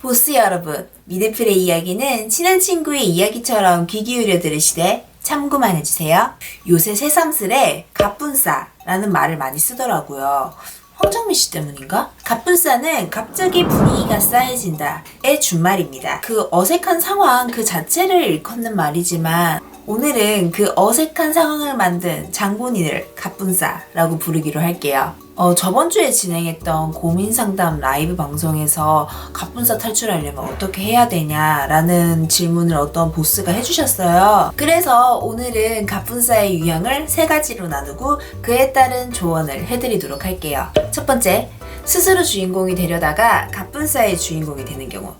보스 여러분, 미드필의 이야기는 친한 친구의 이야기처럼 귀 기울여 들으시되 참고만 해주세요. 요새 새삼스레 갑분싸라는 말을 많이 쓰더라고요. 황정민 씨 때문인가? 갑분싸는 갑자기 분위기가 싸해진다의 준말입니다. 그 어색한 상황 그 자체를 일컫는 말이지만 오늘은 그 어색한 상황을 만든 장본인을 갑분싸라고 부르기로 할게요. 어, 저번 주에 진행했던 고민 상담 라이브 방송에서 갑분싸 탈출하려면 어떻게 해야 되냐라는 질문을 어떤 보스가 해주셨어요. 그래서 오늘은 갑분싸의 유형을 세 가지로 나누고 그에 따른 조언을 해드리도록 할게요. 첫 번째, 스스로 주인공이 되려다가 갑분싸의 주인공이 되는 경우.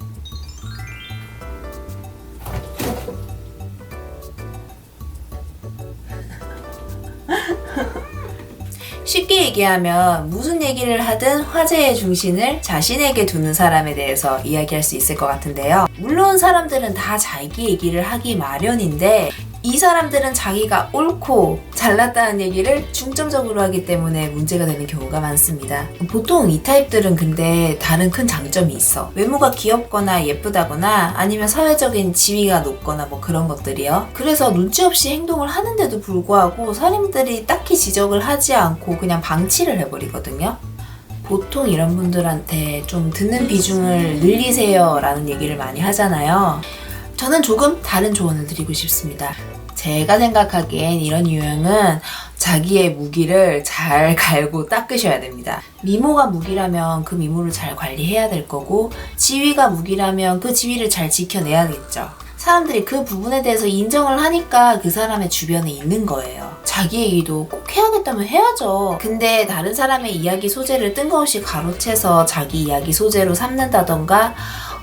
쉽게 얘기하면 무슨 얘기를 하든 화제의 중심을 자신에게 두는 사람에 대해서 이야기할 수 있을 것 같은데요. 물론 사람들은 다 자기 얘기를 하기 마련인데 이 사람들은 자기가 옳고 잘났다는 얘기를 중점적으로 하기 때문에 문제가 되는 경우가 많습니다. 보통 이 타입들은 근데 다른 큰 장점이 있어. 외모가 귀엽거나 예쁘다거나 아니면 사회적인 지위가 높거나 뭐 그런 것들이요. 그래서 눈치 없이 행동을 하는데도 불구하고 사람들이 딱히 지적을 하지 않고 그냥 방치를 해버리거든요. 보통 이런 분들한테 좀 듣는 비중을 늘리세요 라는 얘기를 많이 하잖아요. 저는 조금 다른 조언을 드리고 싶습니다. 제가 생각하기엔 이런 유형은 자기의 무기를 잘 갈고 닦으셔야 됩니다. 미모가 무기라면 그 미모를 잘 관리해야 될 거고, 지위가 무기라면 그 지위를 잘 지켜내야겠죠. 사람들이 그 부분에 대해서 인정을 하니까 그 사람의 주변에 있는 거예요. 자기 얘기도 꼭 해야겠다면 해야죠. 근데 다른 사람의 이야기 소재를 뜬금없이 가로채서 자기 이야기 소재로 삼는다던가,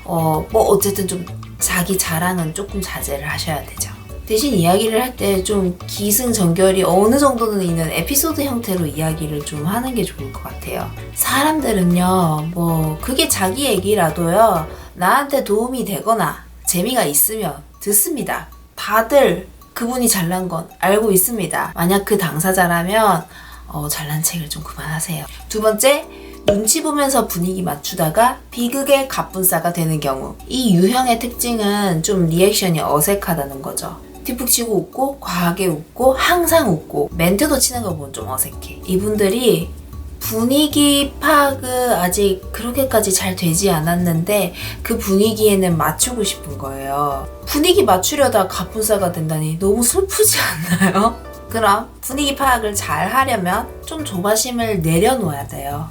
어, 뭐 어쨌든 좀 자기 자랑은 조금 자제를 하셔야 되죠. 대신 이야기를 할 때 좀 기승전결이 어느 정도는 있는 에피소드 형태로 이야기를 좀 하는 게 좋을 것 같아요. 사람들은요, 뭐, 그게 자기 얘기라도요, 나한테 도움이 되거나 재미가 있으면 듣습니다. 다들 그분이 잘난 건 알고 있습니다. 만약 그 당사자라면, 어, 잘난 책을 좀 그만하세요. 두 번째, 눈치 보면서 분위기 맞추다가 비극의 갑분싸가 되는 경우 이 유형의 특징은 좀 리액션이 어색하다는 거죠. 뒷북 치고 웃고 과하게 웃고 항상 웃고 멘트도 치는 거 보면 좀 어색해. 이분들이 분위기 파악은 아직 그렇게까지 잘 되지 않았는데 그 분위기에는 맞추고 싶은 거예요. 분위기 맞추려다 갑분싸가 된다니 너무 슬프지 않나요? 그럼 분위기 파악을 잘 하려면 좀 조바심을 내려놓아야 돼요.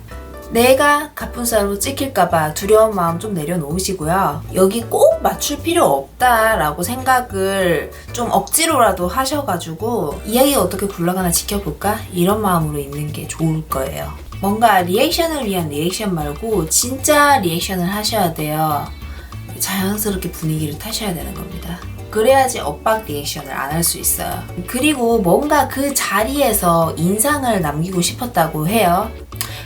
내가 갑분싸로 찍힐까봐 두려운 마음 좀 내려놓으시고요. 여기 꼭 맞출 필요 없다라고 생각을 좀 억지로라도 하셔가지고 이야기가 어떻게 굴러가나 지켜볼까? 이런 마음으로 있는 게 좋을 거예요. 뭔가 리액션을 위한 리액션 말고 진짜 리액션을 하셔야 돼요. 자연스럽게 분위기를 타셔야 되는 겁니다. 그래야지 엇박 리액션을 안 할 수 있어요. 그리고 뭔가 그 자리에서 인상을 남기고 싶었다고 해요.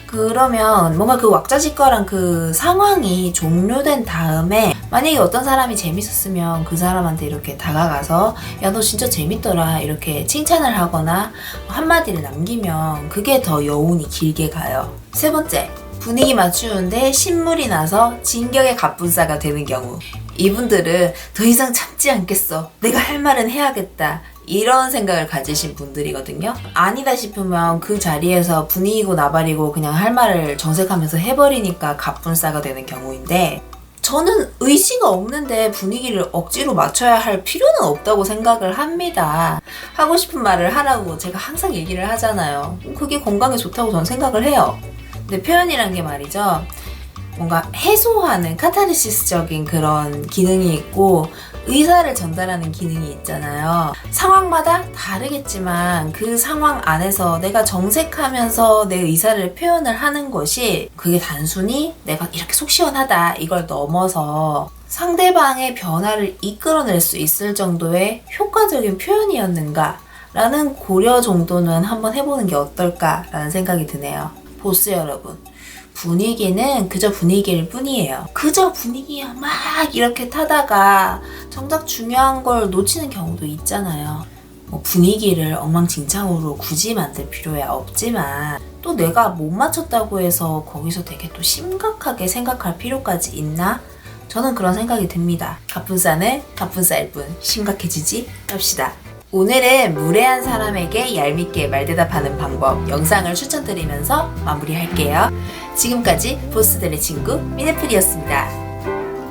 그러면 뭔가 그 왁자지껄한 그 상황이 종료된 다음에 만약에 어떤 사람이 재밌었으면 그 사람한테 이렇게 다가가서 야 너 진짜 재밌더라. 이렇게 칭찬을 하거나 한마디를 남기면 그게 더 여운이 길게 가요. 세 번째 분위기 맞추는데 신물이 나서 진격의 갑분싸가 되는 경우. 이분들은 더 이상 참지 않겠어. 내가 할 말은 해야겠다 이런 생각을 가지신 분들이거든요. 아니다 싶으면 그 자리에서 분위기고 나발이고 그냥 할 말을 정색하면서 해버리니까 갑분싸가 되는 경우인데 저는 의지가 없는데 분위기를 억지로 맞춰야 할 필요는 없다고 생각을 합니다. 하고 싶은 말을 하라고 제가 항상 얘기를 하잖아요. 그게 건강에 좋다고 저는 생각을 해요. 근데 표현이란 게 말이죠. 뭔가 해소하는 카타르시스적인 그런 기능이 있고 의사를 전달하는 기능이 있잖아요. 상황마다 다르겠지만 그 상황 안에서 내가 정색하면서 내 의사를 표현을 하는 것이 그게 단순히 내가 이렇게 속 시원하다 이걸 넘어서 상대방의 변화를 이끌어낼 수 있을 정도의 효과적인 표현이었는가 라는 고려 정도는 한번 해보는 게 어떨까라는 생각이 드네요. 보스 여러분. 분위기는 그저 분위기일 뿐이에요. 그저 분위기야 막 이렇게 타다가 정작 중요한 걸 놓치는 경우도 있잖아요. 뭐 분위기를 엉망진창으로 굳이 만들 필요야 없지만 또 내가 못 맞췄다고 해서 거기서 되게 또 심각하게 생각할 필요까지 있나? 저는 그런 생각이 듭니다. 갑분싸는 갑분싸일 뿐 심각해지지 합시다. 오늘은 무례한 사람에게 얄밉게 말대답하는 방법 영상을 추천드리면서 마무리할게요. 지금까지 보스들의 친구 미네플이었습니다.